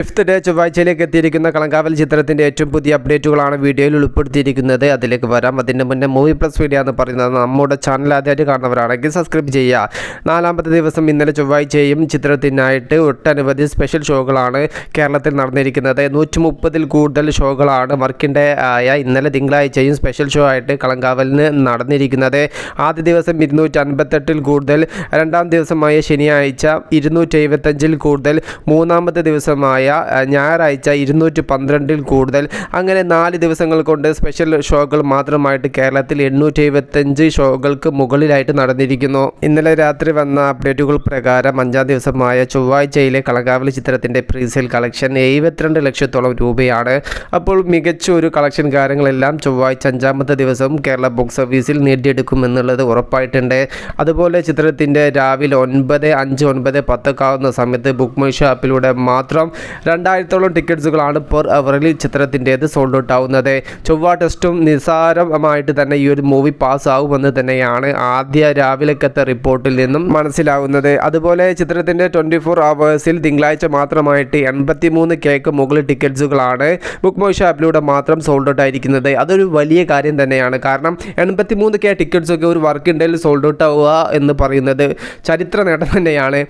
Fifth day ചൊവ്വാഴ്ചയിലേക്ക് എത്തിയിരിക്കുന്ന കളങ്കാവൽ ചിത്രത്തിന്റെ ഏറ്റവും പുതിയ അപ്ഡേറ്റുകളാണ് വീഡിയോയിൽ ഉൾപ്പെടുത്തിയിരിക്കുന്നത്. അതിലേക്ക് വരാം. അതിന്റെ മുന്നേ മൂവി പ്ലസ് വീഡിയോ എന്ന് പറയുന്നത് നമ്മുടെ ചാനൽ ആദ്യമായിട്ട് കാണുന്നവരാണെങ്കിൽ സബ്സ്ക്രൈബ് ചെയ്യുക. നാലാമത്തെ ദിവസം ഇന്നലെ ചൊവ്വാഴ്ചയും ചിത്രത്തിനായിട്ട് ഒട്ടനവധി സ്പെഷ്യൽ ഷോകളാണ് കേരളത്തിൽ നടന്നിരിക്കുന്നത്. നൂറ്റി മുപ്പതിൽ കൂടുതൽ ഷോകളാണ് വർക്കിന്റെ ആയ ഇന്നലെ തിങ്കളാഴ്ചയും സ്പെഷ്യൽ ഷോ ആയിട്ട് കളങ്കാവലിന് നടന്നിരിക്കുന്നത്. ആദ്യ ദിവസം ഇരുന്നൂറ്റി അൻപത്തെട്ടിൽ കൂടുതൽ രണ്ടാം ദിവസമായ ശനിയാഴ്ച ഇരുന്നൂറ്റി എഴുപത്തഞ്ചിൽ കൂടുതൽ മൂന്നാമത്തെ ദിവസമായ ഞായറാഴ്ച ഇരുന്നൂറ്റി പന്ത്രണ്ടിൽ കൂടുതൽ. അങ്ങനെ നാല് ദിവസങ്ങൾ കൊണ്ട് സ്പെഷ്യൽ ഷോകൾ മാത്രമായിട്ട് കേരളത്തിൽ എണ്ണൂറ്റി എഴുപത്തഞ്ച് ഷോകൾക്ക് മുകളിലായിട്ട് നടന്നിരിക്കുന്നു. ഇന്നലെ രാത്രി വന്ന അപ്ഡേറ്റുകൾ പ്രകാരം അഞ്ചാം ദിവസമായ ചൊവ്വാഴ്ചയിലെ കളകാവലി ചിത്രത്തിന്റെ പ്രീസെയിൽ കളക്ഷൻ എഴുപത്തിരണ്ട് ലക്ഷത്തോളം രൂപയാണ്. അപ്പോൾ മികച്ച ഒരു കളക്ഷൻ കാര്യങ്ങളെല്ലാം ചൊവ്വാഴ്ച അഞ്ചാമത്തെ ദിവസം കേരള ബോക്സ് ഓഫീസിൽ നേടിയെടുക്കുമെന്നുള്ളത് ഉറപ്പായിട്ടുണ്ട്. അതുപോലെ ചിത്രത്തിന്റെ രാവിലെ ഒൻപത് അഞ്ച് ഒൻപത് പത്തൊക്കെ ആവുന്ന സമയത്ത് ബുക്ക് മൈ ഷോപ്പിലൂടെ മാത്രം രണ്ടായിരത്തോളം ടിക്കറ്റ്സുകളാണ് പെർ അവറിൽ ചിത്രത്തിന്റേത് സോൾഡ് ഔട്ട് ആവുന്നത്. ചൊവ്വ ടെസ്റ്റും നിസ്സാരമായിട്ട് തന്നെ ഈ ഒരു മൂവി പാസ് ആവുമെന്ന് തന്നെയാണ് ആദ്യ രാവിലക്കത്തെ റിപ്പോർട്ടിൽ നിന്നും മനസ്സിലാവുന്നത്. അതുപോലെ ചിത്രത്തിന്റെ ട്വന്റി ഫോർ അവേഴ്സിൽ തിങ്കളാഴ്ച മാത്രമായിട്ട് എൺപത്തി മൂന്ന് കേക്ക് മുകളിൽ ടിക്കറ്റ്സുകളാണ് ബുക്ക് മൈ ഷാപ്പിലൂടെ മാത്രം സോൾഡ് ഔട്ട് ആയിരിക്കുന്നത്. അതൊരു വലിയ കാര്യം തന്നെയാണ്. കാരണം എൺപത്തി മൂന്ന് കെ ടിക്കറ്റ്സൊക്കെ ഒരു വർക്ക് ഉണ്ടെങ്കിൽ സോൾഡ് ഔട്ട് ആവുക എന്ന് പറയുന്നത് ചരിത്ര നേട്ടം തന്നെയാണ്.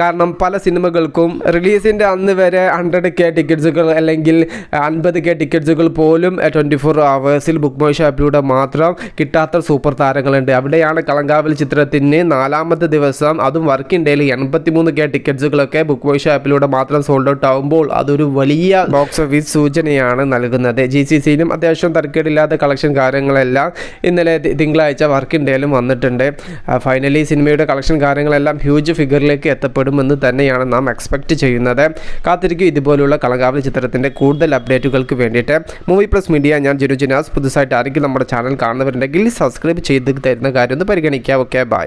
കാരണം പല സിനിമകൾക്കും റിലീസിന്റെ അന്ന് വരെ ഹൺഡ്രഡ് കെ ടിക്കറ്റ്സുകൾ അല്ലെങ്കിൽ അൻപത് കെ ടിക്കറ്റ്സുകൾ പോലും ട്വന്റി ഫോർ അവേഴ്സിൽ ബുക്ക് മൈ ഷോപ്പിലൂടെ മാത്രം കിട്ടാത്ത സൂപ്പർ താരങ്ങളുണ്ട്. അവിടെയാണ് കളങ്കാവൽ ചിത്രത്തിന് നാലാമത്തെ ദിവസം അതും വർക്കിംഗ് ഡേയിൽ എൺപത്തി മൂന്ന് കെ ടിക്കറ്റ്സുകളൊക്കെ ബുക്ക് മൈ ഷോപ്പിലൂടെ മാത്രം സോൾഡ് ഔട്ട് ആകുമ്പോൾ അതൊരു വലിയ ബോക്സ് ഓഫീസ് സൂചനയാണ് നൽകുന്നത്. ജി സി സിയിലും അത്യാവശ്യം തർക്കേടില്ലാത്ത കളക്ഷൻ കാര്യങ്ങളെല്ലാം ഇന്നലെ തിങ്കളാഴ്ച വർക്കിംഗ് ഡേയിലും വന്നിട്ടുണ്ട്. ഫൈനലി സിനിമയുടെ കളക്ഷൻ കാര്യങ്ങളെല്ലാം ഹ്യൂജ് ഫിഗറിലേക്ക് എത്തപ്പെടുമെന്ന് തന്നെയാണ് നാം എക്സ്പെക്റ്റ് ചെയ്യുന്നത്. കാത്തിരിക്കും ഇതുപോലുള്ള കളകാവലി ചിത്രത്തിന്റെ കൂടുതൽ അപ്ഡേറ്റുകൾക്ക് വേണ്ടിയിട്ട് മൂവി പ്ലസ് മീഡിയ ഞാൻ ജിനു ജിനാസ്. പുതുസായിട്ട് ആരെങ്കിലും നമ്മുടെ ചാനൽ കാണുന്നവരുണ്ടെങ്കിൽ സബ്സ്ക്രൈബ് ചെയ്ത് തരുന്ന കാര്യം ഒന്ന് പരിഗണിക്കാം. Okay bye